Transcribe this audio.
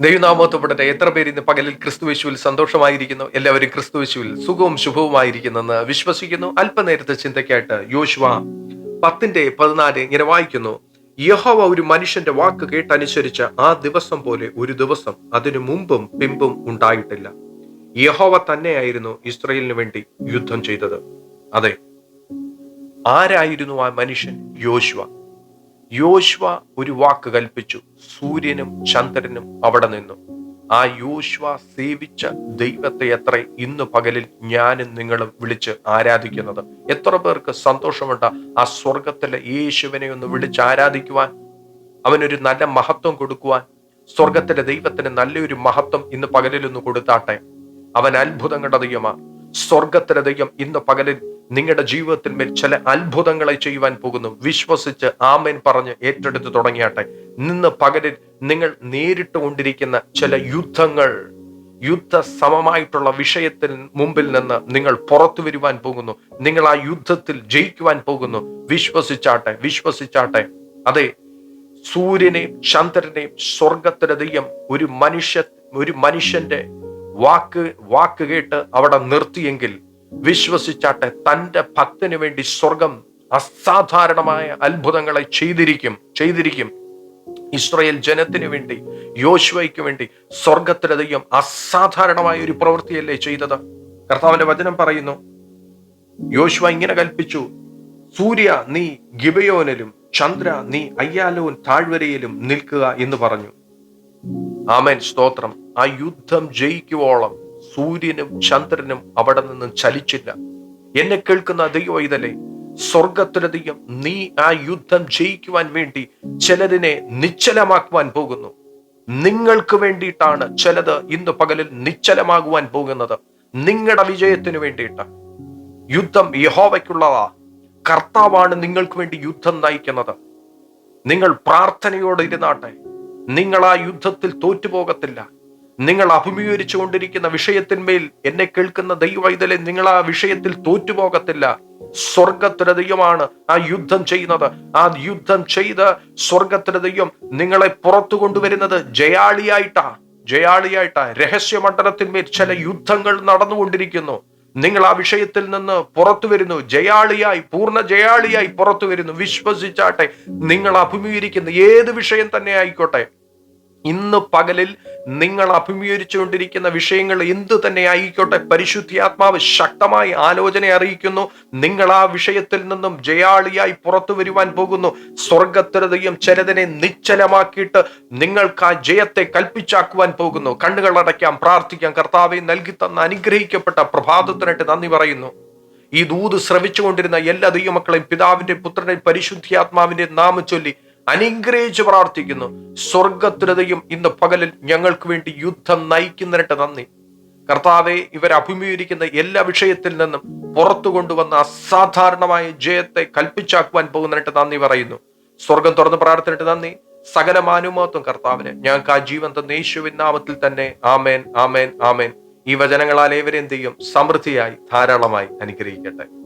ദൈവനാമത്തോടെ എത്ര പേര് ഇന്ന് പകലിൽ ക്രിസ്തുവേശുവിൽ സന്തോഷമായിരിക്കുന്നു? എല്ലാവരും ക്രിസ്തുവേശുവിൽ സുഖവും ശുഭവുമായിരിക്കുന്നെന്ന് വിശ്വസിക്കുന്നു. അല്പനേരത്തെ ചിന്തയ്ക്കായിട്ട് യോശുവ പത്തിന്റെ പതിനാല് ഇങ്ങനെ വായിക്കുന്നു. യഹോവ ഒരു മനുഷ്യന്റെ വാക്ക് കേട്ടനുസരിച്ച ആ ദിവസം പോലെ ഒരു ദിവസം അതിനു മുമ്പും പിമ്പും ഉണ്ടായിട്ടില്ല. യഹോവ തന്നെയായിരുന്നു ഇസ്രയേലിന് വേണ്ടി യുദ്ധം ചെയ്തത്. അതെ ആരായിരുന്നു ആ മനുഷ്യൻ? യോശുവ. യോശുവ ഒരു വാക്ക് കൽപ്പിച്ചു. സൂര്യനും ചന്ദ്രനും അവിടെ നിന്നു. ആ യോശുവ സേവിച്ച ദൈവത്തെ എത്ര ഇന്ന് പകലിൽ ഞാനും നിങ്ങളും വിളിച്ച് ആരാധിക്കുന്നത്. എത്ര പേർക്ക് സന്തോഷമുണ്ട് ആ സ്വർഗത്തിലെ യേശുവിനെ ഒന്ന് വിളിച്ച് ആരാധിക്കുവാൻ. അവനൊരു നല്ല മഹത്വം കൊടുക്കുവാൻ. സ്വർഗത്തിലെ ദൈവത്തിന് നല്ലൊരു മഹത്വം ഇന്ന് പകലിൽ ഒന്ന് കൊടുത്താട്ടെ. അവൻ അത്ഭുതങ്ങളുടെ ദൈവമാണ് സ്വർഗത്തിലെ ദൈവം ഇന്ന് പകലിൽ നിങ്ങളുടെ ജീവിതത്തിന്മേൽ ചില അത്ഭുതങ്ങളെ ചെയ്യുവാൻ പോകുന്നു. വിശ്വസിച്ച് ആമേൻ പറഞ്ഞ് ഏറ്റെടുത്ത് തുടങ്ങിയാട്ടെ. നിന്ന് പകലിൽ നിങ്ങൾ നേരിട്ട് കൊണ്ടിരിക്കുന്ന ചില യുദ്ധങ്ങൾ യുദ്ധ സമമായിട്ടുള്ള വിഷയത്തിന് മുമ്പിൽ നിന്ന് നിങ്ങൾ പുറത്തു വരുവാൻ പോകുന്നു. നിങ്ങൾ ആ യുദ്ധത്തിൽ ജയിക്കുവാൻ പോകുന്നു. വിശ്വസിച്ചാട്ടെ വിശ്വസിച്ചാട്ടെ. അതെ സൂര്യനെയും ചന്ദ്രനെയും സ്വർഗത്തിലെ ഒരു മനുഷ്യ ഒരു മനുഷ്യന്റെ വാക്ക് വാക്ക് കേട്ട് അവിടെ നിർത്തിയെങ്കിൽ വിശ്വസിച്ചാട്ടെ തന്റെ ഭക്തന് വേണ്ടി സ്വർഗം അസാധാരണമായ അത്ഭുതങ്ങളെ ചെയ്തിരിക്കും ചെയ്തിരിക്കും. ഇസ്രയേൽ ജനത്തിന് വേണ്ടി യോശുവയ്ക്ക് വേണ്ടി സ്വർഗത്തിലെ ദൈവം അസാധാരണമായ ഒരു പ്രവൃത്തിയല്ലേ ചെയ്തത്? കർത്താവിന്റെ വചനം പറയുന്നു യോശുവ ഇങ്ങനെ കൽപ്പിച്ചു സൂര്യ നീ ഗിബയോനിലും ചന്ദ്ര നീ അയ്യാലോൻ താഴ്വരയിലും നിൽക്കുക എന്ന് പറഞ്ഞു. ആമേൻ. സ്തോത്രം. ആ യുദ്ധം ജയിക്കുവോളം സൂര്യനും ചന്ദ്രനും അവിടെ നിന്നും ചലിച്ചില്ല. എന്നെ കേൾക്കുന്ന അധികം ഇതല്ലേ? സ്വർഗത്തിലധികം നീ ആ യുദ്ധം ജയിക്കുവാൻ വേണ്ടി ചിലതിനെ നിശ്ചലമാക്കുവാൻ പോകുന്നു. നിങ്ങൾക്ക് വേണ്ടിയിട്ടാണ് ചിലത് ഇന്ന് പകലിൽ നിശ്ചലമാകുവാൻ പോകുന്നത്. നിങ്ങളുടെ വിജയത്തിന് വേണ്ടിയിട്ട്. യുദ്ധം യഹോവയ്ക്കുള്ളതാ. കർത്താവാണ് നിങ്ങൾക്ക് വേണ്ടി യുദ്ധം നയിക്കുന്നത്. നിങ്ങൾ പ്രാർത്ഥനയോടെ ഇരുന്നാട്ടെ. നിങ്ങൾ ആ യുദ്ധത്തിൽ തോറ്റുപോകത്തില്ല. നിങ്ങൾ അഭിമുഖീകരിച്ചു കൊണ്ടിരിക്കുന്ന വിഷയത്തിന്മേൽ എന്നെ കേൾക്കുന്ന ദൈവവൈതലെ നിങ്ങൾ ആ വിഷയത്തിൽ തോറ്റുപോകത്തില്ല. സ്വർഗത്തിലെ ദൈവമാണ് ആ യുദ്ധം ചെയ്യുന്നത്. ആ യുദ്ധം ചെയ്ത് സ്വർഗത്തിലെ ദൈവം നിങ്ങളെ പുറത്തു കൊണ്ടുവരുന്നത് ജയാളിയായിട്ടാ. ജയാളിയായിട്ടാ. രഹസ്യമണ്ഡലത്തിന്മേൽ ചില യുദ്ധങ്ങൾ നടന്നുകൊണ്ടിരിക്കുന്നു. നിങ്ങൾ ആ വിഷയത്തിൽ നിന്ന് പുറത്തു വരുന്നു. ജയാളിയായി പൂർണ ജയാളിയായി പുറത്തു വരുന്നു. വിശ്വസിച്ചാട്ടെ നിങ്ങൾ അഭിമുഖീകരിക്കുന്ന ഏത് വിഷയം തന്നെ ആയിക്കോട്ടെ. ഇന്ന് പകലിൽ നിങ്ങൾ അഭിമുഖീകരിച്ചുകൊണ്ടിരിക്കുന്ന വിഷയങ്ങൾ എന്തു തന്നെ ആയിക്കോട്ടെ പരിശുദ്ധിയാത്മാവ് ശക്തമായി ആലോചന അറിയിക്കുന്നു. നിങ്ങൾ ആ വിഷയത്തിൽ നിന്നും ജയാളിയായി പുറത്തു വരുവാൻ പോകുന്നു. സ്വർഗത്തിരതയും ചരതിനെ നിശ്ചലമാക്കിയിട്ട് നിങ്ങൾക്ക് ആ ജയത്തെ കൽപ്പിച്ചാക്കുവാൻ പോകുന്നു. കണ്ണുകൾ അടയ്ക്കാം പ്രാർത്ഥിക്കാം. കർത്താവെ നൽകി തന്ന അനുഗ്രഹിക്കപ്പെട്ട പ്രഭാതത്തിനായിട്ട് നന്ദി പറയുന്നു. ഈ ദൂത് ശ്രവിച്ചുകൊണ്ടിരുന്ന എല്ലാ ദൈവമക്കളെയും പിതാവിന്റെ പുത്രന്റെ പരിശുദ്ധാത്മാവിന്റെ നാമം ചൊല്ലി അനുഗ്രഹിച്ച് പ്രാർത്ഥിക്കുന്നു. സ്വർഗത്തിലതയും ഇന്ന് പകലിൽ ഞങ്ങൾക്ക് വേണ്ടി യുദ്ധം നയിക്കുന്നതിട്ട് നന്ദി. കർത്താവെ ഇവർ അഭിമുഖീകരിക്കുന്ന എല്ലാ വിഷയത്തിൽ നിന്നും പുറത്തു കൊണ്ടുവന്ന അസാധാരണമായ ജയത്തെ കൽപ്പിച്ചാക്കുവാൻ പോകുന്നതിട്ട് നന്ദി പറയുന്നു. സ്വർഗം തുറന്ന് പ്രാർത്ഥനയിട്ട് നന്ദി. സകല മാനുമത്വം കർത്താവിന്. ഞങ്ങൾക്ക് ആ ജീവൻ തന്ന നാമത്തിൽ തന്നെ ആമേൻ ആമേൻ ആമേൻ. ഈ വചനങ്ങളാൽ ഏവരെന്തെയും സമൃദ്ധിയായി ധാരാളമായി അനുഗ്രഹിക്കട്ടെ.